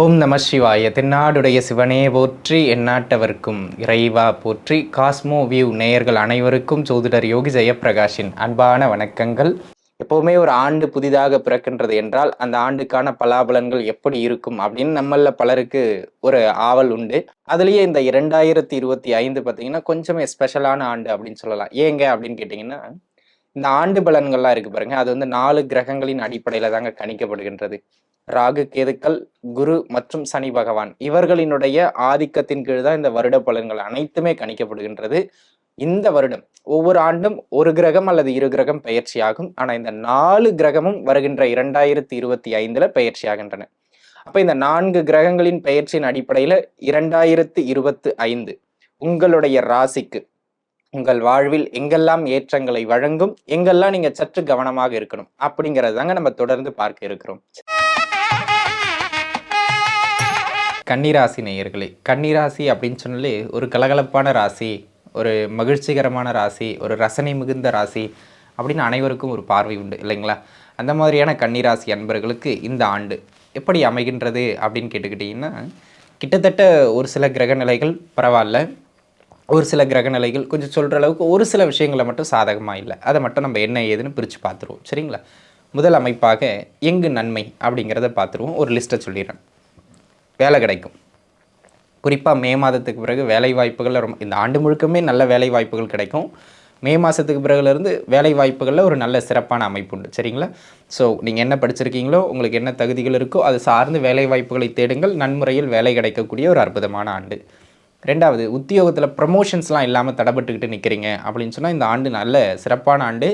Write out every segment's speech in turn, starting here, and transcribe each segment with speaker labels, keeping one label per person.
Speaker 1: ஓம் நம சிவாய. தென்னாடுடைய சிவனே போற்றி எந்நாட்டவர்க்கும் இறைவா போற்றி. காஸ்மோ வியூ நேயர்கள் அனைவருக்கும் சோதிடர் யோகி ஜெயப்பிரகாஷின் அன்பான வணக்கங்கள். எப்போவுமே ஒரு ஆண்டு புதிதாக பிறக்கின்றது என்றால் அந்த ஆண்டுக்கான பலாபலன்கள் எப்படி இருக்கும் அப்படின்னு நம்மள பலருக்கு ஒரு ஆவல் உண்டு. அதுலேயே இந்த இரண்டாயிரத்தி இருபத்தி ஐந்து பார்த்தீங்கன்னா கொஞ்சமே ஸ்பெஷலான ஆண்டு அப்படின்னு சொல்லலாம். ஏங்க அப்படின்னு கேட்டிங்கன்னா இந்த ஆண்டு பலன்கள்லாம் இருக்கு பாருங்க. அது வந்து நாலு கிரகங்களின் அடிப்படையில் தாங்க கணிக்கப்படுகின்றது. ராகு கேதுக்கள் குரு மற்றும் சனி பகவான். இவர்களினுடைய ஆதிக்கத்தின் கீழ் தான் இந்த வருட பலன்கள் அனைத்துமே கணிக்கப்படுகின்றது. இந்த வருடம் ஒவ்வொரு ஆண்டும் ஒரு கிரகம் அல்லது இரு கிரகம் பயிற்சியாகும். ஆனால் இந்த நாலு கிரகமும் வருகின்ற இரண்டாயிரத்தி இருபத்தி ஐந்துல பயிற்சியாகின்றன. அப்ப இந்த நான்கு கிரகங்களின் பெயர்ச்சியின் அடிப்படையில இரண்டாயிரத்தி இருபத்தி ஐந்து உங்களுடைய ராசிக்கு உங்கள் வாழ்வில் எங்கெல்லாம் ஏற்றங்களை வழங்கும் எங்கெல்லாம் நீங்க சற்று கவனமாக இருக்கணும் அப்படிங்கிறது தாங்க நம்ம தொடர்ந்து பார்க்க இருக்கிறோம். கன்னிராசி நேயர்களே கன்னிராசி அப்படின்னு சொன்னாலே ஒரு கலகலப்பான ராசி ஒரு மகிழ்ச்சிகரமான ராசி ஒரு ரசனை மிகுந்த ராசி அப்படின்னு அனைவருக்கும் ஒரு பார்வை உண்டு இல்லைங்களா? அந்த மாதிரியான கன்னிராசி அன்பர்களுக்கு இந்த ஆண்டு எப்படி அமைகின்றது அப்படின்னு கேட்டுக்கிட்டிங்கன்னா கிட்டத்தட்ட ஒரு சில கிரக நிலைகள் பரவாயில்ல. ஒரு சில கிரக நிலைகள் கொஞ்சம் சொல்கிற அளவுக்கு ஒரு சில விஷயங்களை மட்டும் சாதகமாக இல்லை. அதை மட்டும் நம்ம என்ன ஏதுன்னு பிரித்து பார்த்துருவோம் சரிங்களா? முதல் அமைப்பாக எங்கு நன்மை அப்படிங்கிறத பார்த்துருவோம். ஒரு லிஸ்ட்டை சொல்லிடுறேன். வேலை கிடைக்கும். குறிப்பாக மே மாதத்துக்கு பிறகு வேலை வாய்ப்புகள் ரொம்ப இந்த ஆண்டு முழுக்கமே நல்ல வேலை வாய்ப்புகள் கிடைக்கும். மே மாதத்துக்கு பிறகுலேருந்து வேலை வாய்ப்புகளில் ஒரு நல்ல சிறப்பான அமைப்பு உண்டு. சரிங்களா? ஸோ நீங்கள் என்ன படிச்சிருக்கீங்களோ உங்களுக்கு என்ன தகுதிகள் இருக்கோ அது சார்ந்து வேலை வாய்ப்புகளை தேடுங்கள். நன்முறையில் வேலை கிடைக்கக்கூடிய ஒரு அற்புதமான ஆண்டு. ரெண்டாவது உத்தியோகத்தில் ப்ரமோஷன்ஸ்லாம் இல்லாமல் தடைப்பட்டுக்கிட்டு நிற்கிறீங்க அப்படின்னு சொன்னால் இந்த ஆண்டு நல்ல சிறப்பான ஆண்டு.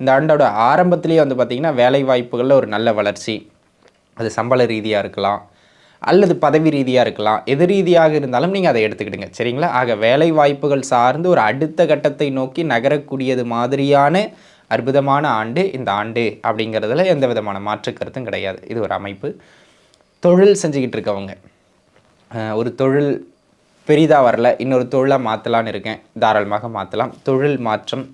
Speaker 1: இந்த ஆண்டோட ஆரம்பத்திலேயே வந்து பார்த்திங்கன்னா வேலை வாய்ப்புகளில் ஒரு நல்ல வளர்ச்சி. அது சம்பள ரீதியாக இருக்கலாம். அல்லது பதவி ரீதியாக இருக்கலாம் எது ரீதியாக இருந்தாலும் நீங்கள் அதை எடுத்துக்கிடுங்க சரிங்களா? ஆக வேலை வாய்ப்புகள் சார்ந்து ஒரு அடுத்த கட்டத்தை நோக்கி நகரக்கூடியது மாதிரியான அற்புதமான ஆண்டு இந்த ஆண்டு அப்படிங்கிறதுல எந்த விதமான மாற்று கருத்தும் கிடையாது. இது ஒரு அமைப்பு. தொழில் செஞ்சுக்கிட்டு இருக்கவங்க. ஒரு தொழில் பெரிதாக வரல இன்னொரு தொழிலாக மாற்றலான்னு இருக்கேன் தாராளமாக மாற்றலாம் தொழில் மாற்றம்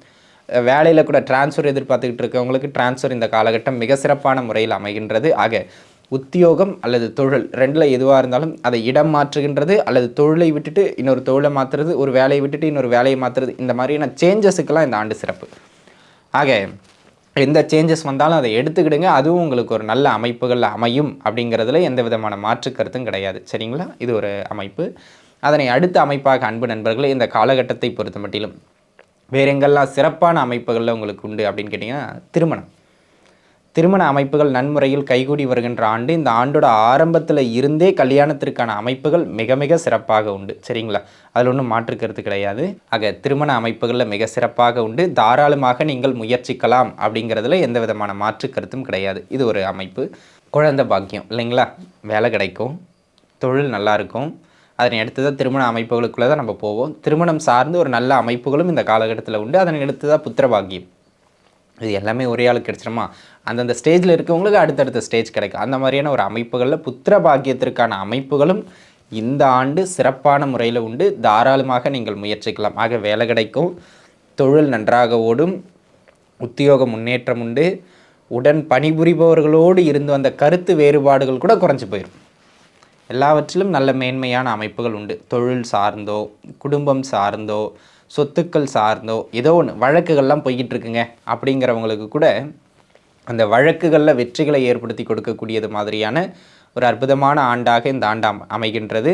Speaker 1: வேலையில் கூட டிரான்ஸ்ஃபர் எதிர்பார்த்துக்கிட்டு இருக்கவங்களுக்கு டிரான்ஸ்ஃபர் இந்த காலகட்டம் மிக சிறப்பான முறையில் அமைகின்றது. ஆக உத்தியோகம் அல்லது தொழில் ரெண்டில் எதுவாக இருந்தாலும் அதை இடம் மாற்றுகின்றது அல்லது தொழிலை விட்டுட்டு இன்னொரு தொழிலை மாற்றுறது ஒரு வேலையை விட்டுட்டு இன்னொரு வேலையை மாற்றுறது இந்த மாதிரியான சேஞ்சஸுக்கெல்லாம் இந்த ஆண்டு சிறப்பு. ஆக எந்த சேஞ்சஸ் வந்தாலும் அதை எடுத்துக்கிடுங்க. அதுவும் உங்களுக்கு ஒரு நல்ல அமைப்புகள் அமையும் அப்படிங்கிறதுல எந்த விதமான மாற்று கருத்தும் கிடையாது. சரிங்களா? இது ஒரு அமைப்பு. அதனை அடுத்த அமைப்பாக அன்பு நண்பர்களே இந்த காலகட்டத்தை பொறுத்த மட்டிலும் வேற எங்கெல்லாம் சிறப்பான அமைப்புகளில் உங்களுக்கு உண்டு அப்படின்னு கேட்டிங்கன்னா திருமணம். திருமண அமைப்புகள் நன்முறையில் கைகூடி வருகின்ற ஆண்டு இந்த ஆண்டோட ஆரம்பத்தில் இருந்தே கல்யாணத்திற்கான அமைப்புகள் மிக மிக சிறப்பாக உண்டு. சரிங்களா? அதில் ஒன்றும் மாற்று கருத்து கிடையாது. ஆக திருமண அமைப்புகளில் மிக சிறப்பாக உண்டு. தாராளமாக நீங்கள் முயற்சிக்கலாம் அப்படிங்கிறதுல எந்த விதமான மாற்று கருத்தும் கிடையாது. இது ஒரு அமைப்பு. குழந்தை பாக்கியம் இல்லைங்களா? வேலை கிடைக்கும். தொழில் நல்லா இருக்கும். அதனை அடுத்து தான் திருமண அமைப்புகளுக்குள்ளே தான் நம்ம போவோம். திருமணம் சார்ந்து ஒரு நல்ல அமைப்புகளும் இந்த காலகட்டத்தில் உண்டு. அதனை அடுத்து தான் புத்திரபாக்கியம் இது எல்லாமே ஒரே ஆளுக்கு கிடைச்சிருமா? அந்தந்த ஸ்டேஜில் இருக்கவங்களுக்கு அடுத்தடுத்த ஸ்டேஜ் கிடைக்கும். அந்த மாதிரியான ஒரு அமைப்புகளில் புத்திர பாக்கியத்திற்கான அமைப்புகளும் இந்த ஆண்டு சிறப்பான முறையில் உண்டு. தாராளமாக நீங்கள் முயற்சிக்கலாம். ஆக வேலை கிடைக்கும். தொழில் நன்றாக ஓடும். உத்தியோக முன்னேற்றம் உண்டு. உடன் பணிபுரிபவர்களோடு இருந்து வந்த கருத்து வேறுபாடுகள் கூட குறைஞ்சி போயிடும் எல்லாவற்றிலும் நல்ல மேன்மையான அமைப்புகள் உண்டு. தொழில் சார்ந்தோ குடும்பம் சார்ந்தோ சொத்துக்கள் சார்ந்தோ ஏதோ ஒன்று வழக்குகள்லாம் போய்கிட்டு இருக்குங்க அப்படிங்கிறவங்களுக்கு கூட அந்த வழக்குகளில் வெற்றிகளை ஏற்படுத்தி கொடுக்கக்கூடியது மாதிரியான ஒரு அற்புதமான ஆண்டாக இந்த ஆண்டாம் அமைகின்றது.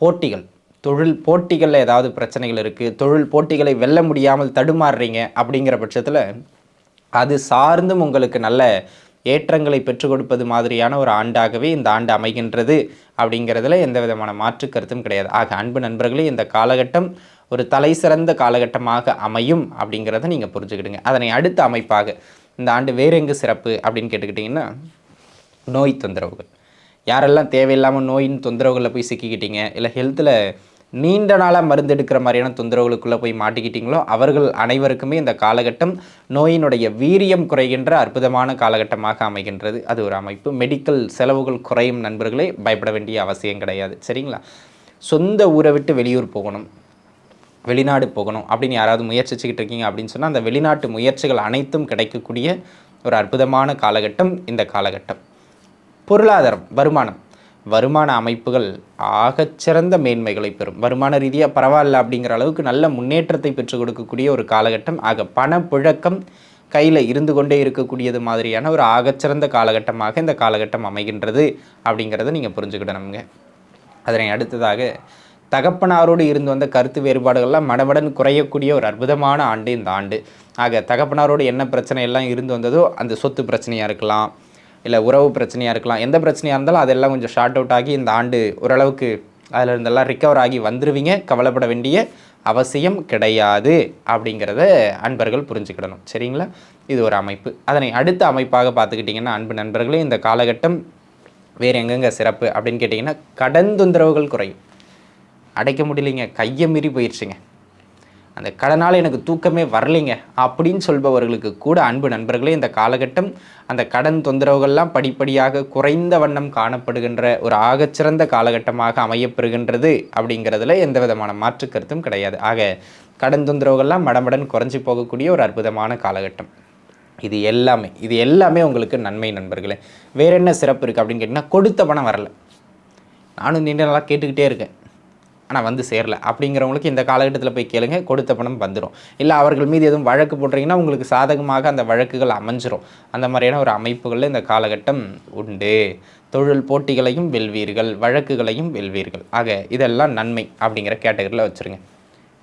Speaker 1: போட்டிகள். தொழில் போட்டிகளில் ஏதாவது பிரச்சனைகள் இருக்குது தொழில் போட்டிகளை வெல்ல முடியாமல் தடுமாறுறீங்க அப்படிங்கிற பட்சத்தில் அது சார்ந்தும் உங்களுக்கு நல்ல ஏற்றங்களை பெற்றுக் கொடுப்பது மாதிரியான ஒரு ஆண்டாகவே இந்த ஆண்டு அமைகின்றது அப்படிங்கிறதுல எந்த விதமான மாற்று கருத்தும் கிடையாது. ஆக அன்பு நண்பர்களே இந்த காலகட்டம் ஒரு தலை சிறந்த காலகட்டமாக அமையும் அப்படிங்கிறத நீங்கள் புரிஞ்சுக்கிடுங்க. அதனை அடுத்த அமைப்பாக இந்த ஆண்டு வேற எங்கு சிறப்பு அப்படின்னு கேட்டுக்கிட்டிங்கன்னா நோய் தொந்தரவுகள். யாரெல்லாம் தேவையில்லாமல் நோயின் தொந்தரவுகளில் போய் சிக்கிக்கிட்டீங்க இல்லை ஹெல்த்தில் நீண்ட நாளாக மருந்து எடுக்கிற மாதிரியான தொந்தரவுகளுக்குள்ளே போய் மாட்டிக்கிட்டீங்களோ அவர்கள் அனைவருக்குமே இந்த காலகட்டம் நோயினுடைய வீரியம் குறைகின்ற அற்புதமான காலகட்டமாக அமைகின்றது. அது ஒரு அமைப்பு. மெடிக்கல் செலவுகள் குறையும் நண்பர்களே பயப்பட வேண்டிய அவசியம் கிடையாது. சரிங்களா? சொந்த ஊரை விட்டு வெளியூர் போகணும். வெளிநாடு போகணும் அப்படின்னு யாராவது முயற்சிச்சுக்கிட்டு இருக்கீங்க அப்படின்னு சொன்னால் அந்த வெளிநாட்டு முயற்சிகள் அனைத்தும் கிடைக்கக்கூடிய ஒரு அற்புதமான காலகட்டம் இந்த காலகட்டம். பொருளாதாரம் வருமானம். வருமான அமைப்புகள் ஆகச்சிறந்த மேன்மைகளை பெறும். வருமான ரீதியாக பரவாயில்ல அப்படிங்கிற அளவுக்கு நல்ல முன்னேற்றத்தை பெற்றுக் கொடுக்கக்கூடிய ஒரு காலகட்டம். ஆக பணப்புழக்கம் கையில் இருந்து கொண்டே இருக்கக்கூடியது மாதிரியான ஒரு ஆகச்சிறந்த காலகட்டமாக இந்த காலகட்டம் அமைகின்றது அப்படிங்கிறத நீங்கள் புரிஞ்சுக்கிடணுங்க. அதனை அடுத்ததாக தகப்பனாரோடு இருந்து வந்த கருத்து வேறுபாடுகள்லாம் மடமடன் குறையக்கூடிய ஒரு அற்புதமான ஆண்டு இந்த ஆண்டு. ஆக தகப்பனாரோடு என்ன பிரச்சனை எல்லாம் இருந்து வந்ததோ அந்த சொத்து பிரச்சனையாக இருக்கலாம் இல்லை உறவு பிரச்சனையாக இருக்கலாம் எந்த பிரச்சனையாக இருந்தாலும் அதெல்லாம் கொஞ்சம் ஷார்ட் அவுட் ஆகி இந்த ஆண்டு ஓரளவுக்கு அதில் இருந்தெல்லாம் ரிக்கவர் ஆகி வந்துடுவீங்க கவலைப்பட வேண்டிய அவசியம் கிடையாது அப்படிங்கிறத அன்பர்கள் புரிஞ்சுக்கிடணும். சரிங்களா? இது ஒரு அமைப்பு. அதனை அடுத்த அமைப்பாக பார்த்துக்கிட்டிங்கன்னா அன்பு நண்பர்களே இந்த காலகட்டம் வேறு எங்கெங்கே சிறப்பு அப்படின்னு கேட்டிங்கன்னா கடன் தொந்தரவுகள் குறையும். அடைக்க முடியலைங்க கையை மீறி போயிடுச்சுங்க அந்த கடனால் எனக்கு தூக்கமே வரலைங்க. அப்படின்னு சொல்பவர்களுக்கு கூட அன்பு நண்பர்களே இந்த காலகட்டம் அந்த கடன் தொந்தரவுகள்லாம் படிப்படியாக குறைந்த வண்ணம் காணப்படுகின்ற ஒரு ஆகச்சிறந்த காலகட்டமாக அமையப்பெறுகின்றது அப்படிங்கிறதுல எந்த விதமான மாற்று கருத்தும் கிடையாது. ஆக கடன் தொந்தரவுகள்லாம் மடமடன் குறைஞ்சி போகக்கூடிய ஒரு அற்புதமான காலகட்டம். இது எல்லாமே இது எல்லாமே உங்களுக்கு நன்மை நண்பர்களே. வேற என்ன சிறப்பு இருக்குது அப்படின்னு கேட்டிங்கன்னா கொடுத்த பணம் வரல. நானும் நீண்ட நாளாக கேட்டுக்கிட்டே இருக்கேன். ஆனால் வந்து சேரல. அப்படிங்கிறவங்களுக்கு இந்த காலகட்டத்தில் போய் கேளுங்க கொடுத்த பணம் வந்துடும் இல்லை அவர்கள் மீது எதுவும் வழக்கு போடுறீங்கன்னா உங்களுக்கு சாதகமாக அந்த வழக்குகள் அமைஞ்சிரும். அந்த மாதிரியான ஒரு அமைப்புகளில் இந்த காலகட்டம் உண்டு. தொழில் போட்டிகளையும் வெல்வீர்கள் வழக்குகளையும் வெல்வீர்கள். ஆக இதெல்லாம் நன்மை அப்படிங்கிற கேட்டகரியில் வச்சுருங்க.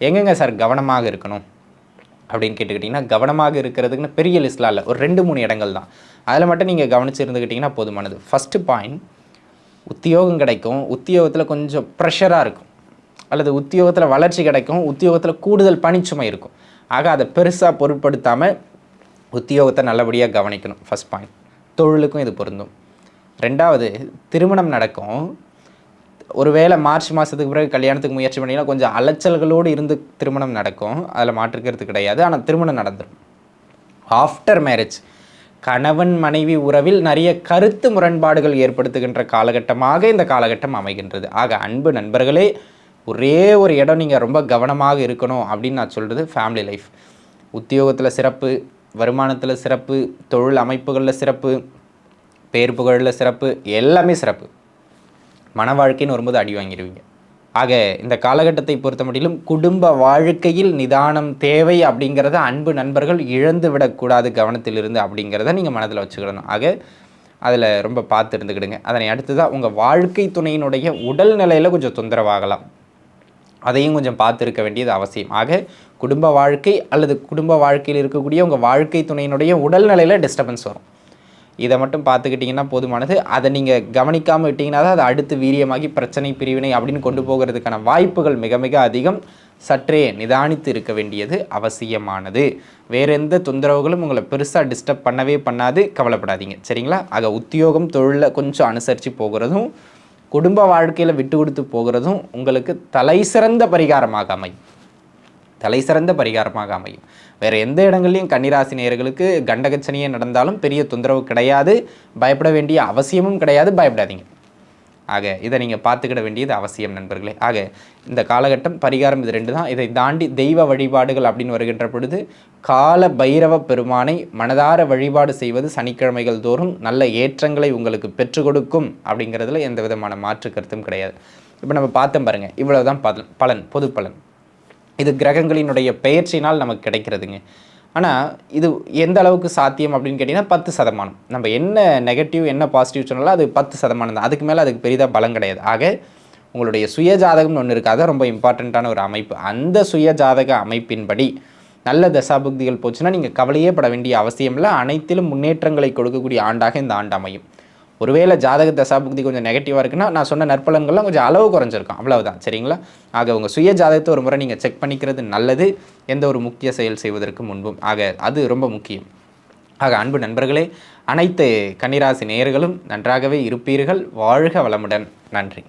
Speaker 1: எங்கெங்க சார் கவனமாக இருக்கணும்? அப்படின்னு கேட்டுக்கிட்டிங்கன்னா கவனமாக இருக்கிறதுக்குன்னு பெரிய லிஸ்ட்லாம் இல்லை. ஒரு ரெண்டு மூணு இடங்கள் தான். அதில் மட்டும் நீங்கள் கவனிச்சு இருந்துக்கிட்டிங்கன்னா போதுமானது. ஃபஸ்ட்டு பாயிண்ட் உத்தியோகம் கிடைக்கும். உத்தியோகத்தில் கொஞ்சம் ப்ரெஷராக இருக்கும். அல்லது உத்தியோகத்தில் வளர்ச்சி கிடைக்கும் உத்தியோகத்தில் கூடுதல் பணிச்சுமை இருக்கும். ஆக அதை பெருசாக பொருட்படுத்தாமல் உத்தியோகத்தை நல்லபடியாக கவனிக்கணும். ஃபஸ்ட் பாயிண்ட் தொழிலுக்கும் இது பொருந்தும். ரெண்டாவது திருமணம் நடக்கும். ஒருவேளை மார்ச் மாதத்துக்கு பிறகு கல்யாணத்துக்கு முயற்சி பண்ணிங்கன்னா கொஞ்சம் அலைச்சல்களோடு இருந்து திருமணம் நடக்கும். அதில் மாற்றுக்கிறது கிடையாது. ஆனால் திருமணம் நடந்துடும் ஆஃப்டர் மேரேஜ் கணவன் மனைவி உறவில் நிறைய கருத்து முரண்பாடுகள் ஏற்படுத்துகின்ற காலகட்டமாக இந்த காலகட்டம் அமைகின்றது. ஆக அன்பு நண்பர்களே ஒரே ஒரு இடம் நீங்கள் ரொம்ப கவனமாக இருக்கணும் அப்படின்னு நான் சொல்கிறது ஃபேமிலி லைஃப் உத்தியோகத்தில் சிறப்பு வருமானத்தில் சிறப்பு தொழில் அமைப்புகளில் சிறப்பு பேர் புகழில் சிறப்பு எல்லாமே சிறப்பு. மன வாழ்க்கைன்னு வரும்போது அடி வாங்கிடுவீங்க ஆக இந்த காலகட்டத்தை பொறுத்த மட்டிலும் குடும்ப வாழ்க்கையில் நிதானம் தேவை அப்படிங்கிறத அன்பு நண்பர்கள் இழந்து விடக்கூடாது கவனத்தில் இருந்து அப்படிங்கிறத நீங்கள் மனதில் வச்சுக்கிடணும் ஆக அதில் ரொம்ப பார்த்து இருந்துக்கிடுங்க. அதனை அடுத்ததாக உங்கள் வாழ்க்கை துணையினுடைய உடல் நிலையில் கொஞ்சம் தொந்தரவாகலாம் அதையும் கொஞ்சம் பார்த்துருக்க வேண்டியது அவசியம். ஆக குடும்ப வாழ்க்கை அல்லது குடும்ப வாழ்க்கையில் இருக்கக்கூடிய உங்கள் வாழ்க்கை துணையினுடைய உடல்நிலையில் டிஸ்டர்பன்ஸ் வரும். இதை மட்டும் பார்த்துக்கிட்டிங்கன்னா போதுமானது. அதை நீங்கள் கவனிக்காமல் விட்டிங்கன்னா தான் அதை அடுத்து வீரியமாகி பிரச்சனை பிரிவினை அப்படின்னு கொண்டு போகிறதுக்கான வாய்ப்புகள் மிக மிக அதிகம். சற்றே நிதானித்து இருக்க வேண்டியது அவசியமானது. வேறு எந்த தொந்தரவுகளும் உங்களை பெருசாக டிஸ்டர்ப் பண்ணவே பண்ணாது. கவலைப்படாதீங்க. சரிங்களா? ஆக உத்தியோகம் தொழிலில் கொஞ்சம் அனுசரித்து போகிறதும் குடும்ப வாழ்க்கையில் விட்டு கொடுத்து போகிறதும் உங்களுக்கு தலை சிறந்த பரிகாரமாக அமையும். தலை சிறந்த பரிகாரமாக அமையும். வேறு எந்த இடங்கள்லையும் கன்னிராசி நேர்களுக்கு கண்டகச்சனியே நடந்தாலும் பெரிய தொந்தரவு கிடையாது. பயப்பட வேண்டிய அவசியமும் கிடையாது. பயப்படாதீங்க. ஆக இதை நீங்கள் பார்த்துக்கிட வேண்டியது அவசியம் நண்பர்களே. ஆக இந்த காலகட்டம் பரிகாரம் இது ரெண்டு தான். இதை தாண்டி தெய்வ வழிபாடுகள் அப்படின்னு வருகின்ற பொழுது கால பைரவ பெருமானை மனதார வழிபாடு செய்வது சனிக்கிழமைகள் தோறும் நல்ல ஏற்றங்களை உங்களுக்கு பெற்றுக் கொடுக்கும் அப்படிங்கிறதுல எந்த விதமான மாற்று கருத்தும் கிடையாது. இப்போ நம்ம பார்த்தோம் பாருங்கள் இவ்வளவுதான் பலன் பலன் பொது பலன். இது கிரகங்களினுடைய பெயர்ச்சினால் நமக்கு கிடைக்கிறதுங்க. ஆனால் இது எந்த அளவுக்கு சாத்தியம் அப்படின்னு கேட்டிங்கன்னா பத்து சதமானம். நம்ம என்ன நெகட்டிவ் என்ன பாசிட்டிவ் சொன்னாலும் அது பத்து சதமானம் தான். அதுக்கு மேலே அதுக்கு பெரிதாக பலம் கிடையாது. ஆக உங்களுடைய சுய ஜாதகம்னு ஒன்று இருக்குது அதான் ரொம்ப இம்பார்ட்டண்ட்டான ஒரு அமைப்பு. அந்த சுய ஜாதக அமைப்பின்படி நல்ல தசாபுக்திகள் போச்சுன்னா நீங்கள் கவலையே பட வேண்டிய அவசியம் இல்லை. அனைத்திலும் முன்னேற்றங்களை கொடுக்கக்கூடிய ஆண்டாக இந்த ஆண்டு அமையும். ஒருவேளை ஜாதக தசாபுக்தி கொஞ்சம் நெகட்டிவாக இருக்குன்னா நான் சொன்ன நற்பலன்கள்லாம் கொஞ்சம் அளவு குறைஞ்சிருக்கும். அவ்வளவுதான். சரிங்களா? ஆக உங்கள் சுய ஜாதகத்தை ஒரு முறை நீங்கள் செக் பண்ணிக்கிறது நல்லது. எந்த ஒரு முக்கிய செயல் செய்வதற்கு முன்பும். ஆக அது ரொம்ப முக்கியம். ஆக அன்பு நண்பர்களே அனைத்து கன்னிராசி நேயர்களும் நன்றாகவே இருப்பீர்கள். வாழ்க வளமுடன். நன்றி.